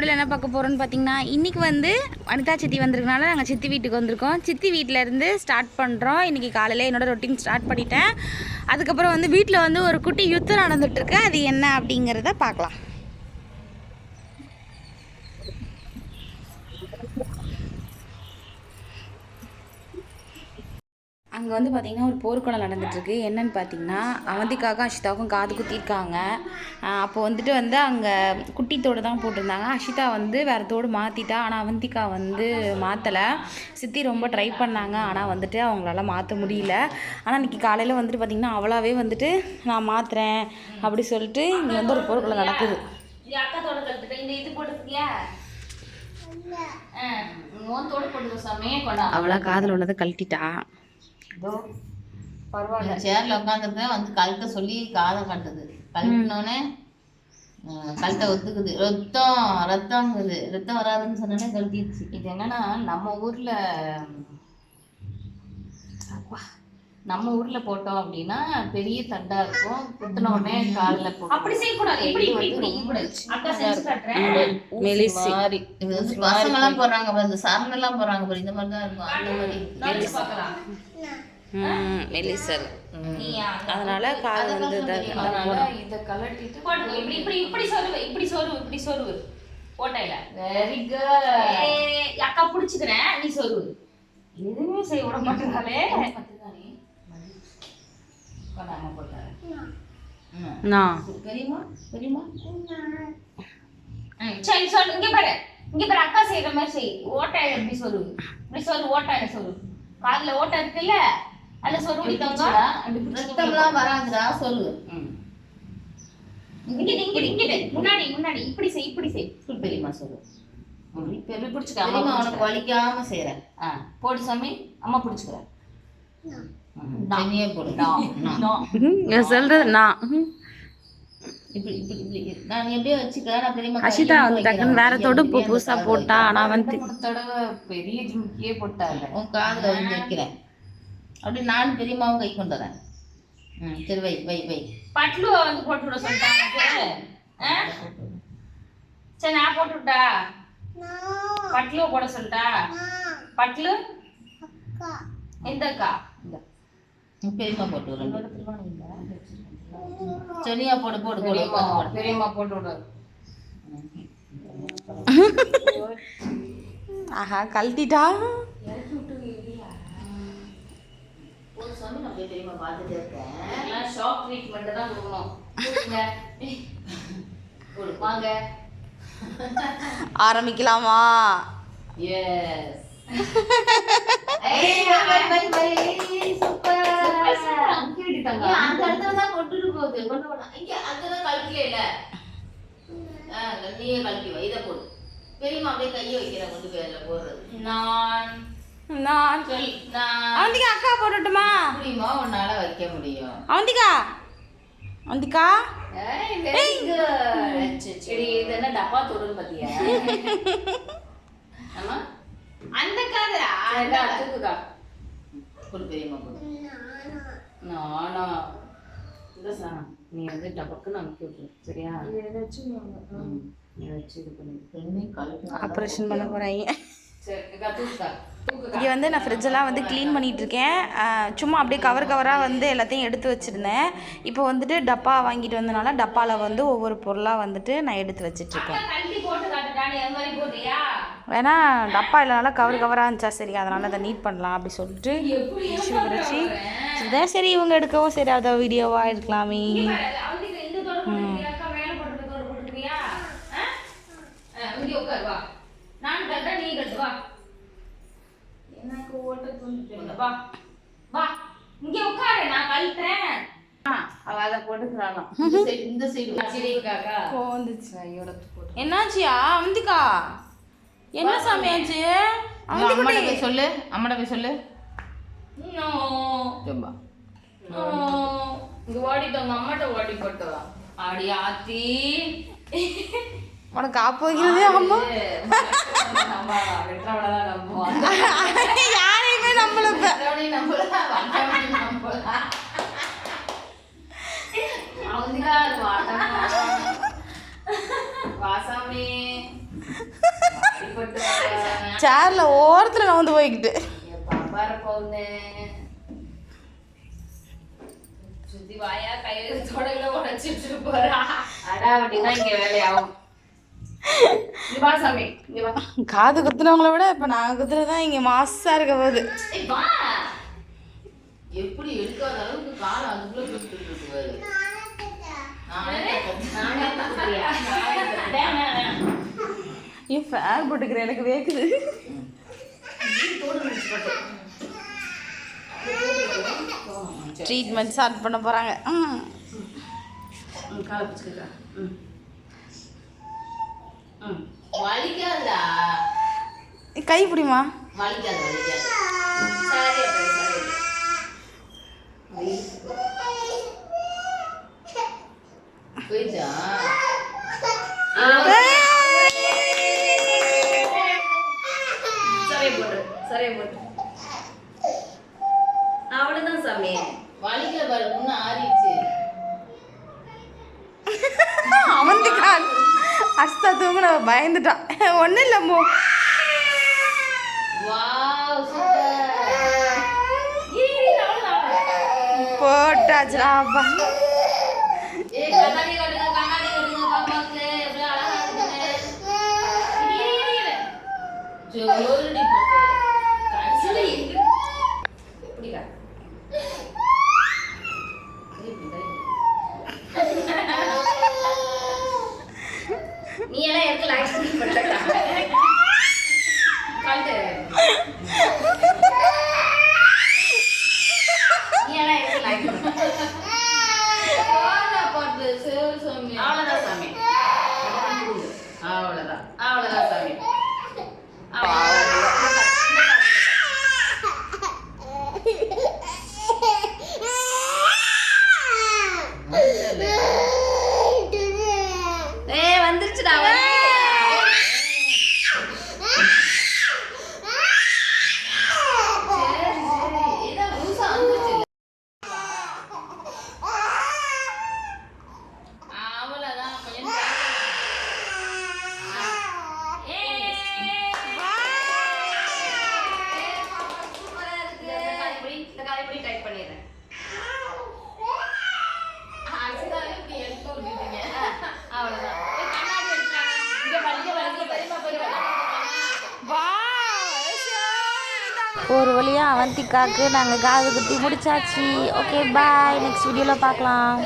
வீடியோவில் என்ன பார்க்க போகிறோன்னு பார்த்தீங்கன்னா இன்றைக்கி வந்து அனிதா சித்தி வந்திருக்கனால நாங்கள் சித்தி வீட்டுக்கு வந்திருக்கோம். சித்தி வீட்டில் இருந்து ஸ்டார்ட் பண்ணுறோம் இன்றைக்கி காலையில் என்னோடய ரொட்டீன் ஸ்டார்ட் பண்ணிட்டேன். அதுக்கப்புறம் வந்து வீட்டில் வந்து ஒரு குட்டி யுத்தம் நடந்துகிட்ருக்கு அது என்ன அப்படிங்கிறத பார்க்கலாம். அங்கே வந்து பார்த்திங்கன்னா ஒரு போர்க்குளம் நடந்துட்டுருக்கு. என்னன்னு பார்த்தீங்கன்னா அவந்திக்காக்கும் அஷிதாவுக்கும் காது குத்திருக்காங்க. அப்போ வந்துட்டு வந்து அங்கே குட்டி தோடு தான் போட்டிருந்தாங்க. அஷிதா வந்து வேறு தோடு மாற்றிட்டா ஆனால் அவந்திகா வந்து மாற்றலை சித்தி ரொம்ப ட்ரை பண்ணாங்க ஆனால் வந்துட்டு அவங்களால மாற்ற முடியல. ஆனால் இன்றைக்கி காலையில் வந்துட்டு பார்த்திங்கன்னா அவளாவே வந்துட்டு நான் மாற்றுறேன் அப்படி சொல்லிட்டு இங்கே வந்து ஒரு போர்க்குளம் நடக்குது. இது அக்கா தோட கழுத்துட்டு இந்த இது போட்டுக்கியா உன் தோடு போட்டுக்க சாமி கொண்டா. அவளா காதில் உள்ளதை கழட்டிட்டா. இதோ பரவாயில்ல. சேர்ல உட்காந்துருக்கேன் வந்து கழட்ட சொல்லி காதை கட்டுது. கழட்டினோடனே கழட்ட ஒத்துக்குது. ரத்தம் ரத்தம்ங்குது ரத்தம் வராதுன்னு சொன்னோடனே கழுத்திடுச்சு இது என்னன்னா நம்ம ஊர்ல அப்பா, நம்ம ஊர்ல போட்டோம் அப்படின்னா பெரிய தண்டா இருக்கும். குத்துன உடனே கால்ல அப்படி அக்கா செஞ்சு காட்டுறேன். மெலிசி. மாதிரி இது வந்து பசங்க எல்லாம் போடுறாங்க பாரு, இந்த சரண் எல்லாம் போடுறாங்க பாரு, இந்த மாதிரி தான் இருக்கும். அந்த மாதிரி பார்க்கலாம். மெலிசல் அதனால காது வந்து அதனால இத கலட்டிட்டு போடுங்க. இப்படி இப்படி இப்படி சொருவு இப்படி சொருவு இப்படி சொருவு. ஓட்டையில வெரி குட் அக்கா புடிச்சுக்கிறேன். நீ சொருவு. எதுவுமே செய்ய விட மாட்டேங்காலே கொண்டாங்க போட்டாரு ம். நான் பெரியம்மா பெரியம்மா ம், சரி சொல்லு இங்க பாரு இங்க பாரு அக்கா செய்யற மாதிரி செய் ஓட்டையில இப்படி சொருவு இப்படி சொருவு ஓட்டையில சொருவு காதுல ஓட்டை இருக்குல்ல அதுல பிடிச்சிட்டு ரத்தம்லாம் வராதுடா சொல்லு இங்கிட்டு இங்கிட்டு இங்கிட்டு முன்னாடி முன்னாடி இப்படி செய் இப்படி செய் சொல்லு பெரியம்மா சொல்லு பிடிச்சுக்க அம்மா உனக்கு. வலிக்காம செய்யறேன் போடு சாமி அம்மா பிடிச்சுக்கிறேன் தனியே போடு நான் சொல்றது நான் இப்படி இப்படி இப்படி நான் எப்படியோ வச்சுக்கிறேன் நான் பெரியம்மா அஷிதா வந்து. டக்குன்னு வேற தோடு புதுசா போட்டா ஆனா வந்து பெரிய ஜிம்கியே போட்டால உன் காதுல வந்து வைக்கிறேன் அப்படி நான் பெரியம்மாவும் கை கொண்டு வரேன் ம் சரி வை வை வை பட்லுவ வந்து போட்டு விட சொல்லிட்டாங்க? சரி நான் போட்டு விட்டா பட்லுவ போட சொல்லிட்டா பட்லு எந்த அக்கா இந்த பெரியம்மா போட்டு விடுறேன். சொனியா போடு போடு போடு பெரியம்மா போட்டு விடு. ஆஹா கழட்டிட்டா? ஒரு சாமி நான் போய் பெரியம்மா பார்த்துட்டே இருக்கேன் எல்லாம் ஷாக் ட்ரீட்மெண்ட் தான் கொடுக்கணும் கொடுங்க. கொடு, வாங்க ஆரம்பிக்கலாமா எஸ் ஏய், வை, வை, வை, சூப்பர். அங்கே விட்டுட்டாங்க ஏன் அந்த இடத்துல தான் கொண்டுட்டு போகுது கொண்டு போனா இங்க அங்கதான் கழட்டில இல்ல. ஆ, நீயே கழட்டி வை. இதை போடு. பெரியம்மா அப்படியே கையை வைக்கிறேன் கொண்டு போய் அதில் போடுறது. நான் நான். சொல் நான். அவந்திகா அக்கா போடட்டுமா? முடியுமா உன்னால வைக்க முடியும். அவந்திகா. அவந்திகா. ஏய், very good. சரி, இது என்ன டப்பா தோடுன்னு பாத்தியா? ஆமா? அந்த காதுடா, அந்த தூக்குதா. கொடு பெரியம்மா கொடு. நானா? இந்த சாணம். நீ வந்து டபக்குன்னு அமுக்கி விட்டுரு, சரியா? ஆப்ரேஷன் பண்ண. தூக்குக்கா. இங்கே வந்து நான் ஃப்ரிட்ஜெல்லாம் வந்து க்ளீன் பண்ணிட்டு இருக்கேன் சும்மா அப்படியே கவர் கவராக வந்து எல்லாத்தையும் எடுத்து வச்சுருந்தேன் இப்போ வந்துட்டு டப்பா வாங்கிட்டு வந்தனால டப்பாவில் வந்து ஒவ்வொரு பொருளாக வந்துட்டு நான் எடுத்து வச்சிட்ருக்கேன்? வேணா டப்பா இல்லைனால கவர் கவராக இருந்துச்சா சரி அதனால் அதை நீட் பண்ணலாம் அப்படி சொல்லிட்டு இதுதான் சரி இவங்க எடுக்கவும் சரி. அதை வீடியோவாக வா. எனக்கு ஓட்ட வா. வா. இங்க உட்காரு நான் போட்டு என்னாச்சியா? அவந்திகா என்ன சாமியாச்சு அம்மாட்ட போய் சொல்லு அம்மாட்ட போய் சொல்லு. ஆத்தி. உனக்கு ஆப்பு வைக்கிறதே அம்மா. யாரையுமே நம்மள சேர்ல ஓரத்துல நவுந்து போய்கிட்டு பாப்பார பொண்ணு சுத்தி வாயா கையில தொடல உடைச்சிட்டு போறா அடா அப்படின்னா இங்க வேலையாகும். காது குத்துனவங்கள விட இப்ப நான் குத்துறதுதான் இங்க மாசா இருக்க போகுது. எப்படி எடுக்காத அளவுக்கு காலம் அதுக்குள்ள போட்டுக்கிறேன் எனக்கு வேக்குது. ட்ரீட்மெண்ட் ஸ்டார்ட் பண்ண போறாங்க. ம். ம், காலை பிடிச்சிக்கா. ம். ம். வலிக்காதா கை பிடிமா வலிக்காது வலிக்காது. சரி சரி போயிடுச்சா முன்ன ஆறிடுச்சு. அவந்திக்கான் அஸ்தா தூங்குன பயந்துட்டான் ஒன்றும் இல்லை மோ போட்டாச்சுடா அப்பா. ஏய் கண்ணாடி நீ எல்லாம் எடுத்து லைட் பண்ணி பண்ணக்கா Mấy cái này ஒரு வழியா அவந்திக்காக்கு நாங்கள் காது குத்தி முடிச்சாச்சு. ஓகே பாய் நெக்ஸ்ட் வீடியோவில் பார்க்கலாம்